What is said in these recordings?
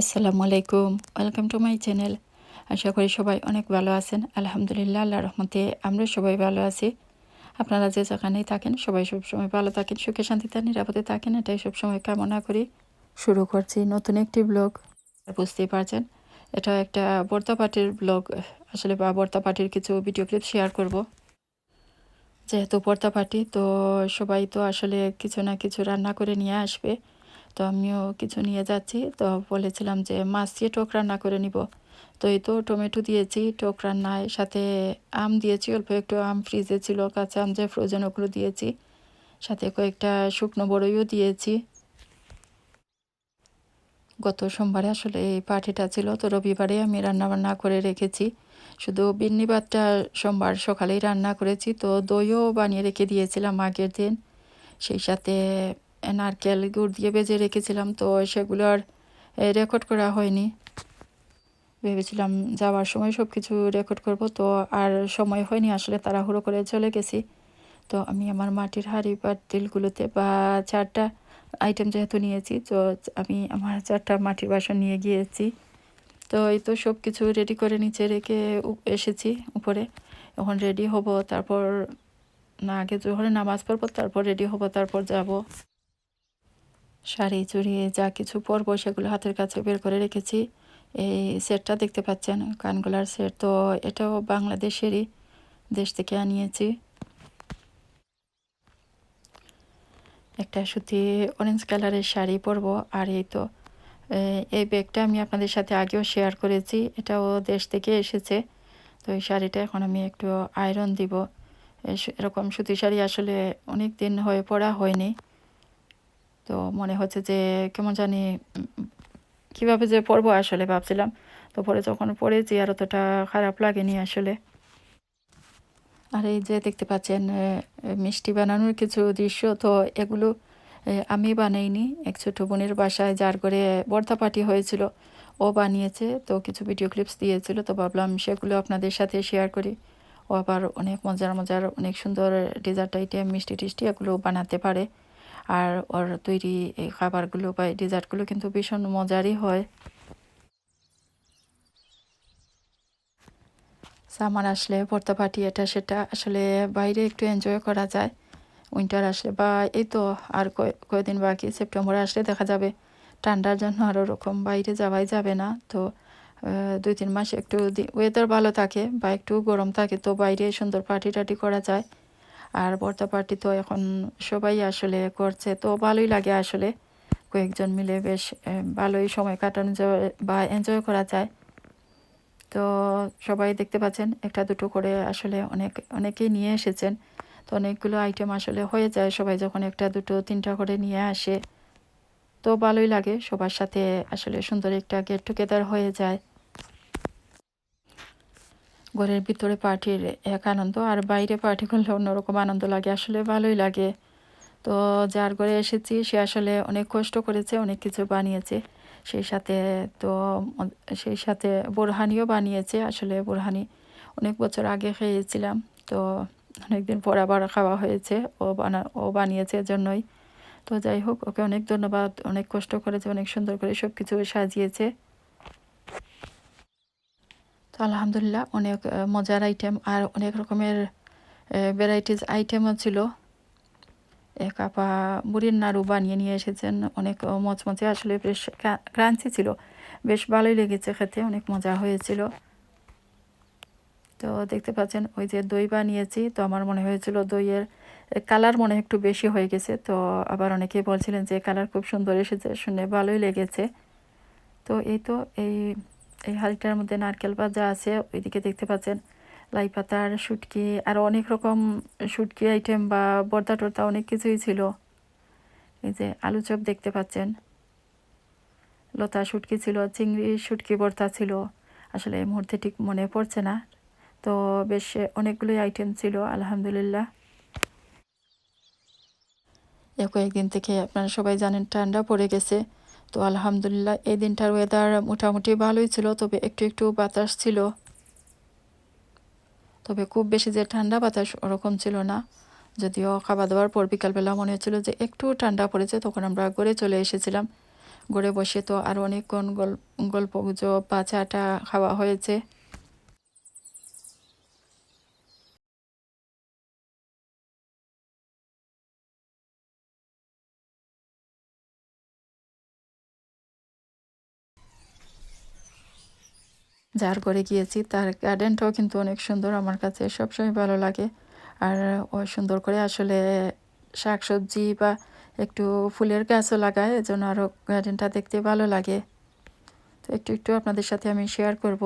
আসসালামু আলাইকুম, welcome to my channel. আশা করি সবাই অনেক ভালো আছেন। আলহামদুলিল্লাহ আল্লাহ রহমতে আমরা সবাই ভালো আছি। আপনারা যে যেখানেই থাকেন, সবাই সবসময় ভালো থাকেন, সুখে শান্তিতে, নিরাপদে থাকেন। এটাই সবসময় কামনা করি। শুরু করছি নতুন একটি ব্লগ। বুঝতেই পারছেন, এটা একটা বর্তা পার্টির ব্লগ। আসলে বা বর্তা পার্টির কিছু ভিডিও ক্লিপ শেয়ার করব। যেহেতু বর্তা পার্টি, তো সবাই তো আসলে কিছু না কিছু রান্না করে নিয়ে আসবে। তো আমিও কিছু নিয়ে যাচ্ছি। তো বলেছিলাম যে, মাছ দিয়ে টক রান্না করে নিব। তো এই তো টমেটো দিয়েছি, টক রান্নায় সাথে আম দিয়েছি, অল্প একটু আম ফ্রিজে ছিল, কাঁচা আম যে ফ্রোজেন ওগুলো দিয়েছি। সাথে কয়েকটা শুকনো বড়ইও দিয়েছি। গত সোমবারে আসলে এই পার্টিটা ছিল, তো রবিবারে আমি রান্না বান্না করে রেখেছি। শুধু বিন্নি ভাতটা সোমবার সকালেই রান্না করেছি, তো দইও বানিয়ে রেখে দিয়েছিলাম আগের দিন। সেই সাথে নারকেল গুড় দিয়ে বেজে রেখেছিলাম, তো সেগুলো আর রেকর্ড করা হয়নি। ভেবেছিলাম যাওয়ার সময় সব কিছু রেকর্ড করব, তো আর সময় হয়নি, আসলে তাড়াহুড়ো করে চলে গেছি। তো আমি আমার মাটির হাঁড়ি পাতিলগুলোতে বা চারটা আইটেম যেহেতু নিয়েছি, তো আমি আমার চারটা মাটির বাসন নিয়ে গিয়েছি। তো এই তো সব কিছু রেডি করে নিচে রেখে এসেছি উপরে। এখন রেডি হব, তারপর না, আগে জোহরে নামাজ পড়ব, তারপর রেডি হব, তারপর যাব। শাড়ি, চুড়ি, যা কিছু পরবো সেগুলো হাতের কাছে বের করে রেখেছি। এই সেটটা দেখতে পাচ্ছেন, কানগুলার সেট। তো এটাও বাংলাদেশেরই দেশ থেকে আনিয়েছি। একটা সুতি অরেঞ্জ কালারের শাড়ি পরবো, আর এই তো এই ব্যাগটা আমি আপনাদের সাথে আগেও শেয়ার করেছি, এটাও দেশ থেকে এসেছে। তো এই শাড়িটা এখন আমি একটু আয়রন দিব। এরকম সুতি শাড়ি আসলে অনেক দিন হয়ে পড়া হয়নি। তো মনে হচ্ছে যে কেমন জানি, কীভাবে যে পড়ব আসলে ভাবছিলাম। তো পরে যখন পড়েছি আর অতটা খারাপ লাগেনি আসলে। আর এই যে দেখতে পাচ্ছেন মিষ্টি বানানোর কিছু দৃশ্য, তো এগুলো আমি বানাইনি। এক ছোটো বোনের বাসায় যার করে বর্তা পার্টি হয়েছিল, ও বানিয়েছে, তো কিছু ভিডিও ক্লিপস দিয়েছিল, তো ভাবলাম সেগুলো আপনাদের সাথে শেয়ার করি। ও আবার অনেক মজার মজার, অনেক সুন্দর ডেজার্ট আইটেম মিষ্টি টিষ্টি এগুলো বানাতে পারে। আর ওর তৈরি এই খাবারগুলো বা ডেজার্টগুলো কিন্তু ভীষণ মজারই হয়। সামার আসলে পড়তে পার্টি এটা, সেটা আসলে বাইরে একটু এনজয় করা যায়। উইন্টার আসলে বা এই তো আর কয়েকদিন বাকি সেপ্টেম্বরে আসলে দেখা যাবে। ঠান্ডার জন্য আরও ওরকম বাইরে যাওয়াই যাবে না। তো দুই, তিন মাস একটু ওয়েদার ভালো থাকে বা একটু গরম থাকে, তো বাইরে সুন্দর পার্টি টার্টি করা যায়। আর বর্তা পার্টি তো এখন সবাই আসলে করছে। তো ভালোই লাগে আসলে। কয়েকজন মিলে বেশ ভালোই সময় কাটানো যায় বা এনজয় করা যায়। তো সবাই দেখতে পাচ্ছেন, একটা দুটো করে আসলে অনেক, অনেকেই নিয়ে এসেছেন। তো অনেকগুলো আইটেম আসলে হয়ে যায় সবাই যখন একটা, দুটো, তিনটা করে নিয়ে আসে। তো ভালোই লাগে সবার সাথে আসলে সুন্দর একটা গেট টুগেদার হয়ে যায়। ঘরের ভিতরে পার্টির এক আনন্দ, আর বাইরে পার্টি করলে অন্যরকম আনন্দ লাগে। আসলে ভালোই লাগে। তো যার ঘরে এসেছি, সে আসলে অনেক কষ্ট করেছে, অনেক কিছু বানিয়েছে। সেই সাথে তো সেই সাথে বোরহানিও বানিয়েছে। আসলে বোরহানি অনেক বছর আগে খেয়েছিলাম। তো অনেকদিন পর আবার খাওয়া হয়েছে। ও বানা ও বানিয়েছে জন্যই তো যাই হোক, ওকে অনেক ধন্যবাদ। অনেক কষ্ট করেছে, অনেক সুন্দর করে সব কিছু সাজিয়েছে। তো আলহামদুলিল্লাহ অনেক মজার আইটেম আর অনেক রকমের ভ্যারাইটিস আইটেমও ছিল। এক আপা বুড়ির নাড়ু বানিয়ে নিয়ে এসেছেন। অনেক মচমচে আসলে বেশ ক্রাঞ্চি ছিল। বেশ ভালোই লেগেছে খেতে, অনেক মজা হয়েছিল। তো দেখতে পাচ্ছেন, ওই যে দই বানিয়েছি। তো আমার মনে হয়েছিল দইয়ের কালার মনে একটু বেশি হয়ে গেছে। তো আবার অনেকেই বলছিলেন যে কালার খুব সুন্দর এসেছে, শুনে ভালোই লেগেছে। তো এই তো এই এই হাঁড়িটার মধ্যে নারকেল ভাজা আছে, ওইদিকে দেখতে পাচ্ছেন লাই পাতার শুটকি, আর অনেক রকম শুটকি আইটেম বা বর্তা টর্তা অনেক কিছুই ছিল। এই যে আলু চপ দেখতে পাচ্ছেন। লতা শুটকি ছিল, চিংড়ি শুটকি বর্তা ছিল। আসলে এই মুহূর্তে ঠিক মনে পড়ছে না। তো বেশ অনেকগুলোই আইটেম ছিল, আলহামদুলিল্লাহ। কয়েকদিন থেকে আপনারা সবাই জানেন ঠান্ডা পড়ে গেছে। তো আলহামদুলিল্লাহ, এই দিনটার ওয়েদার মোটামুটি ভালোই ছিল, তবে একটু একটু বাতাস ছিল। তবে খুব বেশি যে ঠান্ডা বাতাস ওরকম ছিল না। যদিও খাওয়া দাওয়ার পর বিকালবেলা মনে হচ্ছিল যে একটু ঠান্ডা পড়েছে, তখন আমরা ঘরে চলে এসেছিলাম। ঘরে বসে তো আরও অনেকক্ষণ গল্প গুজব বা চাটা খাওয়া হয়েছে। যার করে গিয়েছি, তার গার্ডেনটাও কিন্তু অনেক সুন্দর আমার কাছে, সবসময় ভালো লাগে। আর ও সুন্দর করে আসলে শাক সবজি বা একটু ফুলের গাছও লাগায়, এজন্য আরও গার্ডেনটা দেখতে ভালো লাগে। তো একটু একটু আপনাদের সাথে আমি শেয়ার করব।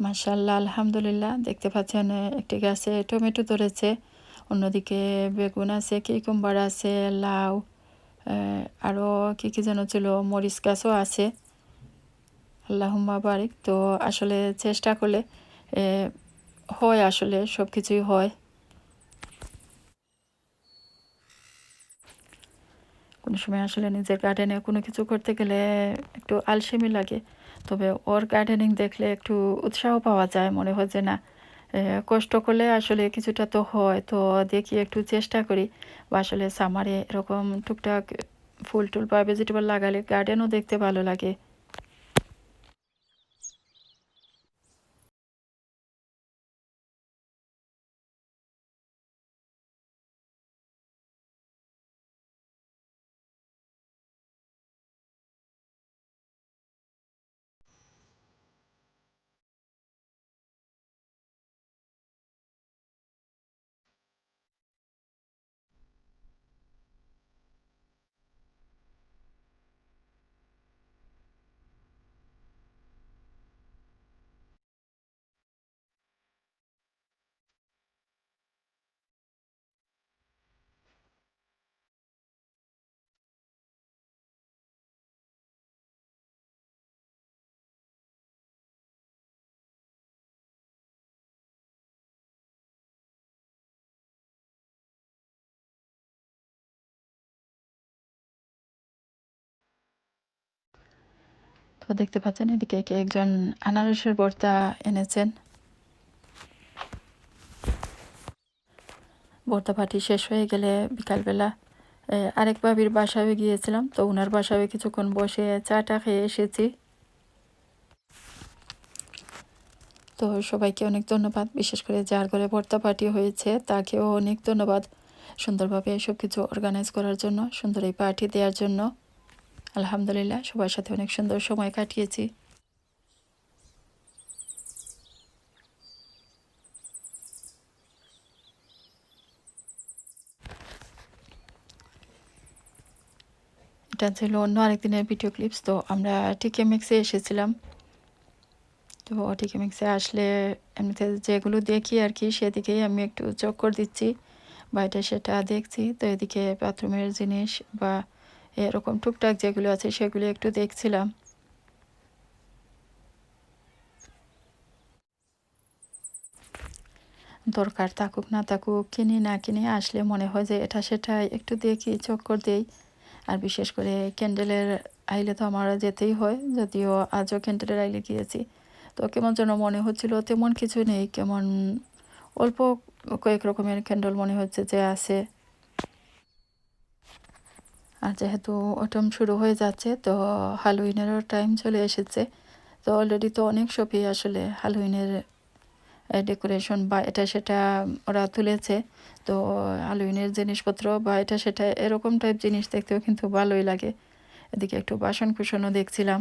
মাশাল্লাহ আলহামদুলিল্লাহ। দেখতে পাচ্ছেন একটি গাছে টমেটো ধরেছে। অন্যদিকে বেগুন আছে কিকুম্বার আছে, লাউ আরও কী কী যেন ছিল, মরিচ গাছও আছে। আল্লাহুম্মা বারিক। তো আসলে চেষ্টা করলে হয় আসলে সব কিছুই হয়। কোনো সময় আসলে নিজের গার্ডেনে কোনো কিছু করতে গেলে একটু আলসেমি লাগে। তবে ওর গার্ডেনিং দেখলে একটু উৎসাহ পাওয়া যায়, মনে হয় যে না কষ্ট করলে আসলে কিছুটা তো হয়। তো দেখি একটু চেষ্টা করি। বা আসলে সামারে এরকম টুকটাক ফুল টুল বা ভেজিটেবল লাগালে গার্ডেনও দেখতে ভালো লাগে। তো দেখতে পাচ্ছেন, এদিকে কে একজন আনারসের ভর্তা এনেছেন। ভর্তা পাটি শেষ হয়ে গেলে বিকালবেলা আরেক বাবির বাসায় গিয়েছিলাম, তো ওনার বাসায় কিছুক্ষণ বসে চাটা খেয়ে এসেছি। তো সবাইকে অনেক ধন্যবাদ। বিশেষ করে যার ঘরে ভর্তা পাটি হয়েছে, তাকেও অনেক ধন্যবাদ সুন্দরভাবে সব কিছু অর্গানাইজ করার জন্য, সুন্দর এই পার্টি দেওয়ার জন্য। আলহামদুলিল্লাহ, সবার সাথে অনেক সুন্দর সময় কাটিয়েছি। এটা ছিল অন্য আরেকদিনের ভিডিও ক্লিপস তো আমরা টিকে মিক্সে এসেছিলাম। তো টিকে মিক্সে আসলে এমনিতে যেগুলো দেখি আর কি, সেদিকেই আমি একটু চক্কর দিচ্ছি, বা এটা সেটা দেখছি। তো এদিকে বাথরুমের জিনিস বা এরকম টুকটাক যেগুলো আছে সেগুলো একটু দেখছিলাম। দরকার থাকুক না থাকুক, কিনি না কিনি, আসলে মনে হয় যে এটা সেটা একটু দেখি, চক্কর দেই। আর বিশেষ করে ক্যান্ডেলের আইলে তো আমার যেতেই হয়, যদিও আজও ক্যান্ডেলের আইলে গিয়েছি। তো কেমন যেন মনে হচ্ছিল, তেমন কিছু নেই, কেমন অল্প কয়েক রকমের ক্যান্ডেল মনে হচ্ছে যে আছে। আর যেহেতু অটম শুরু হয়ে যাচ্ছে, তো হ্যালোইনেরও টাইম চলে এসেছে। তো অলরেডি তো অনেক শপি আসলে হ্যালোইনের ডেকোরেশন বা এটা সেটা ওরা তুলেছে। তো হ্যালোইনের জিনিসপত্র বা এটা সেটা এরকম টাইপ জিনিস দেখতেও কিন্তু ভালোই লাগে। এদিকে একটু বাসন কুসনও দেখছিলাম।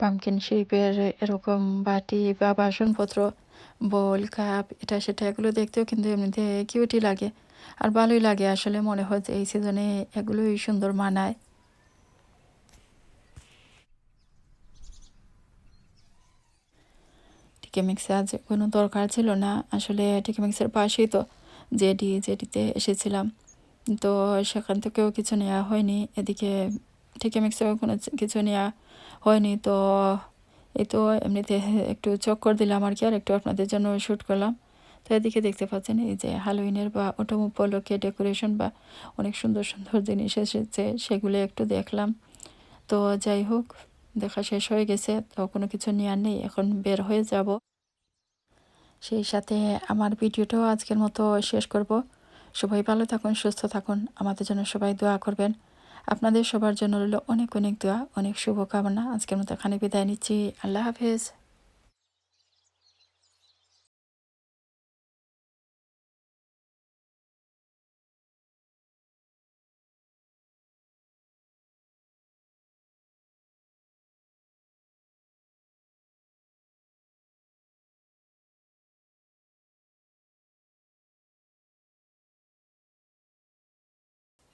পামকিন শেপের এরকম বাটি বা বাসনপত্র, বোল, কাপ, এটা সেটা এগুলো দেখতেও কিন্তু এমনিতে কিউটি লাগে। আর ভালোই লাগে আসলে মনে হয় যে এই সিজনে এগুলোই সুন্দর মানায়। টিকে মিক্সে আজ কোনো দরকার ছিল না, আসলে টিকে মিক্সের পাশেই তো জেডি, জেডিতে এসেছিলাম। তো সেখান থেকেও কিছু নেওয়া হয়নি, এদিকে টিকে মিক্সেও কোনো কিছু নেওয়া হয়নি, তো এই তো এমনিতে একটু চক্কর দিলাম আর কি, আর একটু আপনাদের জন্য শ্যুট করলাম। তো এদিকে দেখতে পাচ্ছেন এই যে হ্যালোইনের বা ওটম উপলক্ষে ডেকোরেশন বা অনেক সুন্দর সুন্দর জিনিস এসেছে, সেগুলো একটু দেখলাম। তো যাই হোক, দেখা শেষ হয়ে গেছে, তো কোনো কিছু নেওয়ার নেই, এখন বের হয়ে যাব। সেই সাথে আমার ভিডিওটাও আজকের মতো শেষ করব। সবাই ভালো থাকুন, সুস্থ থাকুন, আমাদের জন্য সবাই দোয়া করবেন। আপনাদের সবার জন্য রইল অনেক অনেক দোয়া, অনেক শুভকামনা। আজকের মতো এখানে বিদায় নিচ্ছি। আল্লাহ হাফেজ।